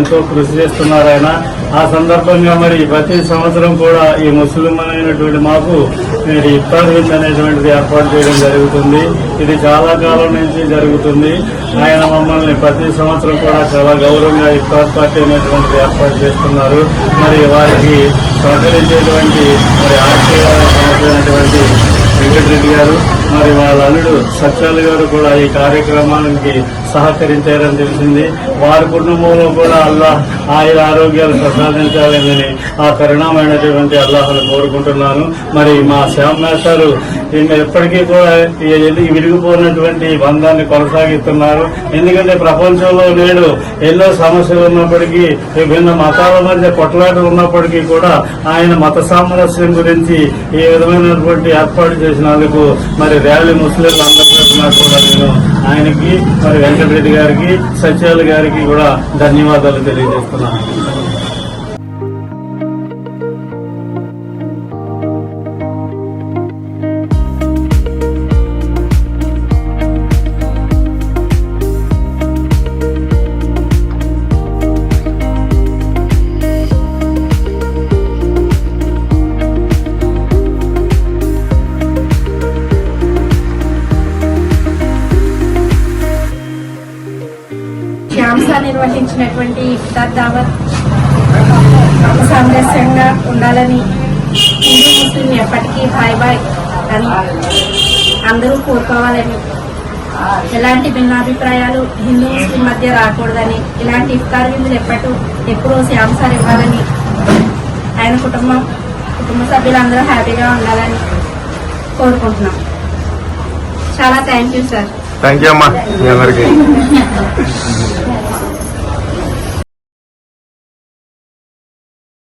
ఎంతో కృషి చేస్తున్నారు ఆయన. ఆ సందర్భంగా మరి ప్రతి సంవత్సరం కూడా ఈ ముస్లిం మాకు మీరు ఇఫ్తార్ విందు అనేటువంటిది ఏర్పాటు చేయడం జరుగుతుంది. ఇది చాలా కాలం నుంచి జరుగుతుంది. ఆయన మమ్మల్ని ప్రతి సంవత్సరం కూడా చాలా గౌరవంగా ఇఫ్తార్ పార్టీ అనేటువంటిది ఏర్పాటు చేస్తున్నారు. మరి వారికి సహకరించేటువంటి మరి ఆర్థిక సంబంధించినటువంటి వెంకటరెడ్డి గారు మరి వాళ్ళ అల్లుడు సత్యాలు గారు కూడా ఈ కార్యక్రమానికి సహకరించారని తెలిసింది. వారి కుటుంబంలో కూడా అల్లాహ్ ఆయన ఆరోగ్యాలు ప్రసాదించాలని ఆ కరుణమైనటువంటి అల్లాహను కోరుకుంటున్నాను. మరి మా శ్యామ్ మేస్టారు ఈమె ఎప్పటికీ కూడా విరిగిపోయినటువంటి బంధాన్ని కొనసాగిస్తున్నారు. ఎందుకంటే ప్రపంచంలో నేడు ఎన్నో సమస్యలు ఉన్నప్పటికీ విభిన్న మతాల మధ్య కొట్లాటలు ఉన్నప్పటికీ కూడా ఆయన మత సామరస్యం గురించి ఈ విధమైనటువంటి ఏర్పాటు చేసినందుకు మరి ర్యాలీ ముస్లింలు అందరి కూడా నేను ఆయనకి మరి వెంకటరెడ్డి గారికి సచివాలయ గారికి కూడా ధన్యవాదాలు తెలియజేస్తున్నాను. శ్యామ్సా నిర్వహించినటువంటి ఇఫ్తార్ దావత్ సామరస్యంగా ఉండాలని హిందూ ముస్లిం ఎప్పటికీ బాయ్ బాయ్ అని అందరూ కోరుకోవాలని ఎలాంటి భిన్నాభిప్రాయాలు హిందూ ముస్లిం మధ్య రాకూడదని ఇలాంటి ఇఫ్తార్ విందులు ఎప్పటి ఎప్పుడూ శ్యామ్ సార్ ఇవ్వాలని ఆయన కుటుంబం కుటుంబ సభ్యులందరూ హ్యాపీగా ఉండాలని కోరుకుంటున్నాం. చాలా thank you sir. Thank you అమ్మా మీ అందరికీ.